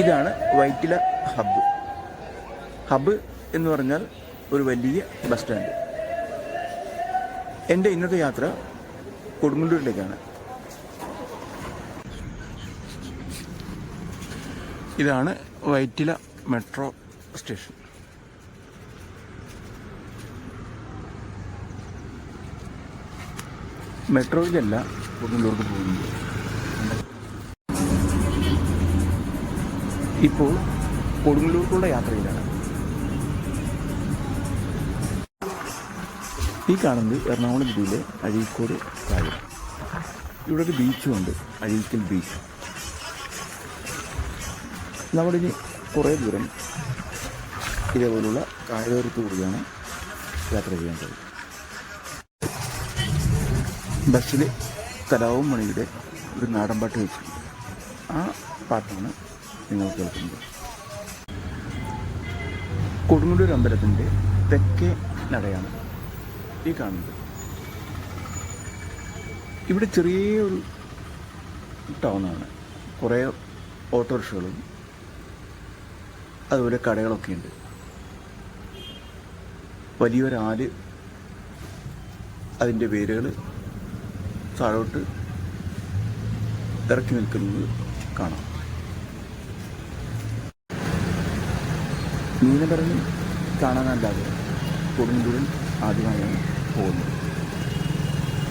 ഇതാണ് Vyttila hub. Hub എന്ന് പറഞ്ഞാൽ ഒരു വലിയ ബസ് സ്റ്റാൻഡ്. എന്റെ ഇന്നത്തെ യാത്ര കൊടുങ്ങല്ലൂരിലേക്കാണ് ഇതാണ് വൈറ്റില മെട്രോ സ്റ്റേഷൻ. മെട്രോയിലല്ല കൊടുങ്ങല്ലൂർക്ക് പോകുന്നത്. ഇപ്പോൾ കൊടുങ്ങല്ലൂർക്കുള്ള യാത്രയിലാണ്. ഈ കാണുന്നത് എറണാകുളം ജില്ലയിലെ അഴീക്കോട് കായൽ. ഇവിടെ ഒരു ബീച്ചുമുണ്ട് അഴീക്കൽ ബീച്ച്. നമ്മളിനി കുറേ ദൂരം ഇതേപോലുള്ള കായലോരത്ത് കൂടിയാണ് യാത്ര ചെയ്യേണ്ടത് ബസ്സിൽ കലാവും മണിയുടെ ഒരു നാടൻ പാട്ട് വെച്ചിട്ടുണ്ട്. ആ പാട്ടാണ് നിങ്ങൾ കേൾക്കുന്നത് കൊടുങ്ങല്ലൂർ അമ്പലത്തിന്റെ തെക്കേ നടയാണ് ഈ കാണുന്നത്. ഇവിടെ ചെറിയൊരു ടൗണാണ്. കുറേ ഓട്ടോറിക്ഷകളും അതുപോലെ കടകളൊക്കെ ഉണ്ട്. വലിയൊരാൽ അതിന്റെ വേരുകൾ താഴോട്ട് ഇറക്കി നിൽക്കുന്നത് കാണാം. മീനഭരണി കാണാനല്ലാതെ കൊടുങ്ങല്ലൂരിൽ ആദ്യമായാണ് പോകുന്നത്.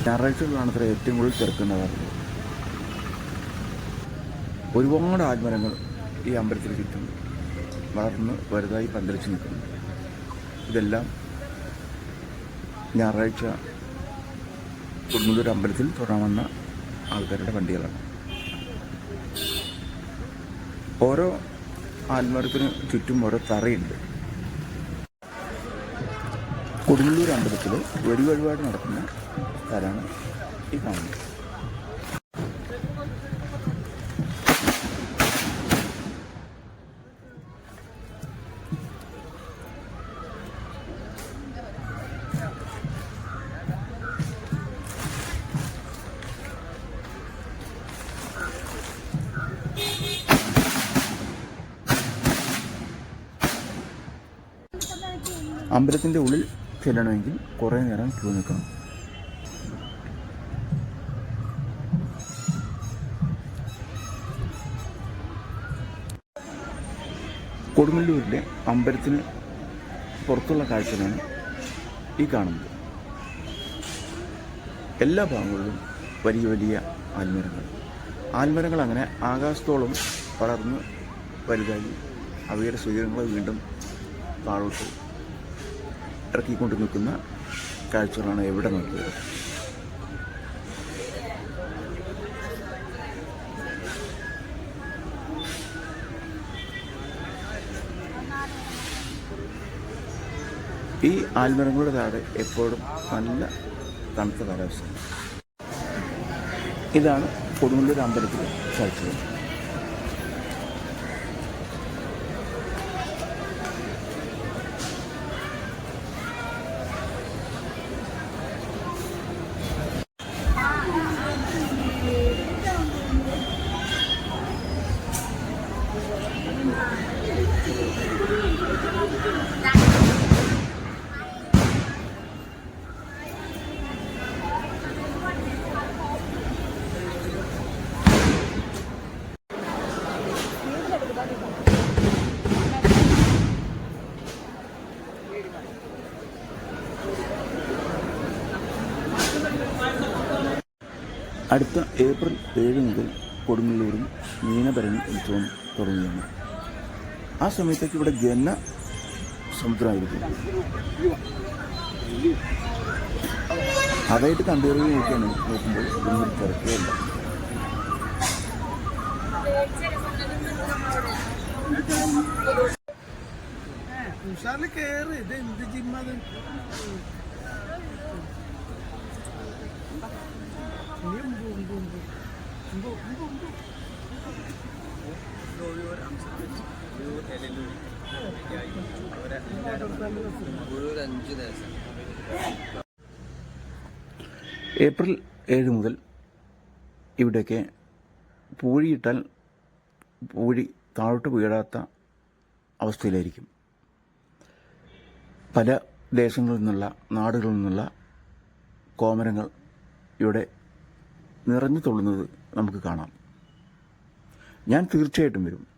ഞായറാഴ്ചകളാണ് അത്ര ഏറ്റവും കൂടുതൽ തിരക്കുണ്ടാകാറുള്ളത് ഒരുപാട് ആത്മരങ്ങൾ ഈ അമ്പലത്തിൽ ചുറ്റും വളർന്ന് വലുതായി പന്തലിച്ച് നിൽക്കുന്നു. ഇതെല്ലാം ഞായറാഴ്ച കൊടുങ്ങല്ലൂർ അമ്പലത്തിൽ തൊഴാൻ വന്ന ആൾക്കാരുടെ വണ്ടികളാണ്. ഓരോ ആൽമരത്തിന് ചുറ്റും ഓരോ തറയുണ്ട്. കൊടുങ്ങല്ലൂർ അമ്പലത്തിൽ വെടി വഴിപാട് നടക്കുന്ന സ്ഥലമാണ് ഈ കാണുന്നത്. അമ്പലത്തിന്റെ ഉള്ളിൽ ചെല്ലണമെങ്കിൽ കുറേ നേരം ക്യൂ നിൽക്കണം. കൊടുങ്ങല്ലൂരിലെ അമ്പലത്തിന് പുറത്തുള്ള കാഴ്ചകളാണ് ഈ കാണുന്നത്. എല്ലാ ഭാഗങ്ങളിലും വലിയ വലിയ ആൽമരങ്ങൾ. ആൽമരങ്ങൾ അങ്ങനെ ആകാശത്തോളം വളർന്ന് വലുതായി അവയുടെ സ്വീകരണങ്ങൾ വീണ്ടും താഴോട്ട് ഇറക്കിക്കൊണ്ട് നിൽക്കുന്ന കാഴ്ചകളാണ് എവിടെ നോക്കിയത് ഈ ആൽമരങ്ങളുടെ താഴെ എപ്പോഴും നല്ല തണുത്ത കാലാവസ്ഥയാണ്. ഇതാണ് കൊടുങ്ങല്ലൂർ അമ്പലത്തിലെ കാഴ്ചകൾ അടുത്ത ഏപ്രിൽ ഏഴ് മുതൽ കൊടുങ്ങല്ലൂരിൽ മീനഭരണി ഉത്സവം തുടങ്ങുകയാണ്. ആ സമയത്തേക്ക് ഇവിടെ ജന സമുദ്രമായിരിക്കും. അതായിട്ട് കണ്ടുകറി നോക്കിയാണ് നോക്കുമ്പോൾ ഇതൊന്നും തിരക്കുകയില്ല ഉഷാറിൽ കേറ്. ഇത് എന്ത് ജിമ്മത് ഏപ്രിൽ ഏഴ് മുതൽ ഇവിടെയൊക്കെ പൂഴിയിട്ടാൽ പൂഴി താഴോട്ട് വീഴാത്ത അവസ്ഥയിലായിരിക്കും. പല ദേശങ്ങളിൽ നിന്നുള്ള നാടുകളിൽ നിന്നുള്ള കോമരങ്ങൾ ഇവിടെ നിറഞ്ഞു തൊള്ളുന്നത് നമുക്ക് കാണാം. ഞാൻ തീർച്ചയായിട്ടും വരും.